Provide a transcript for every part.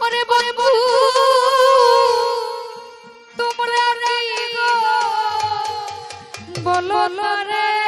ওরে বন্ধু তোমরা নেই গো? বলো রে।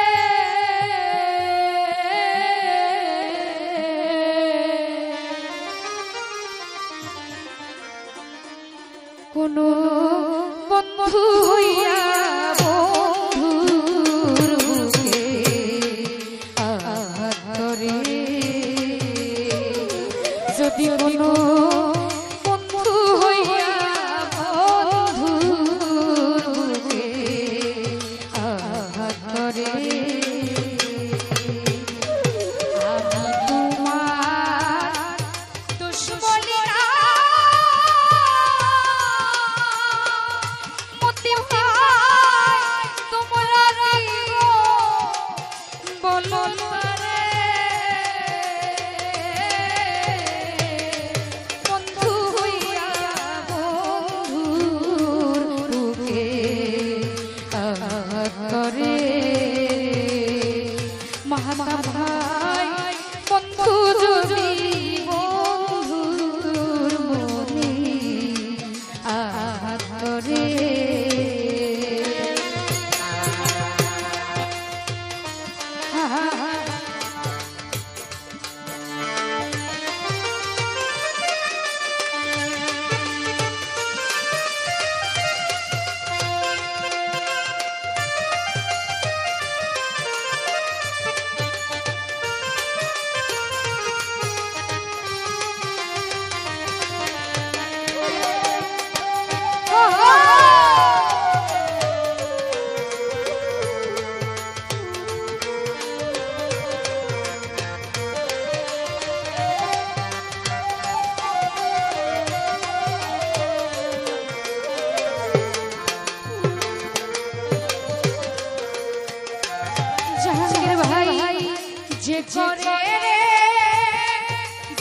যে করে রে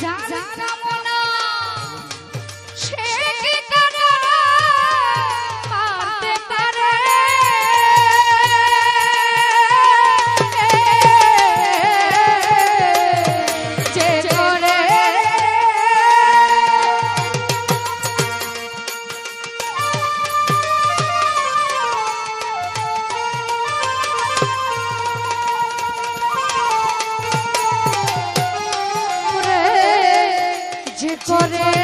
জানা মনা সে করে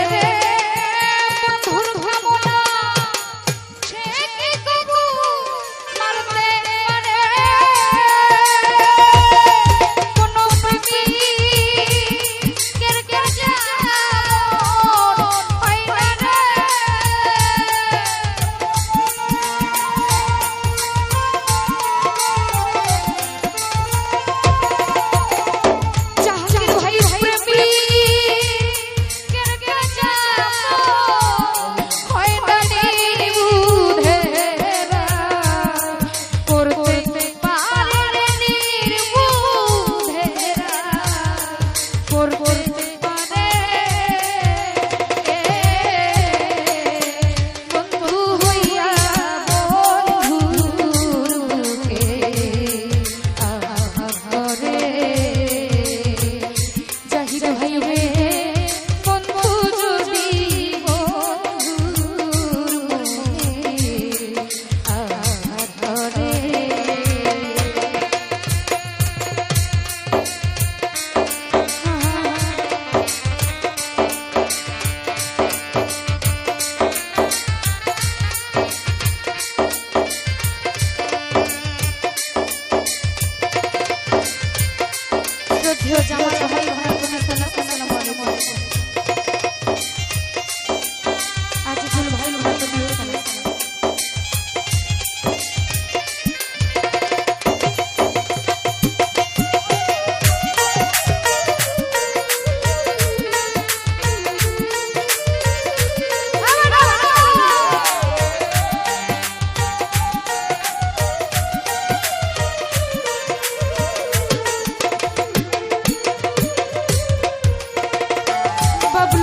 অযোধ্যা জামাই ভাই ভাই বোনের সোনা সোনা বড় বড়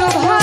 走开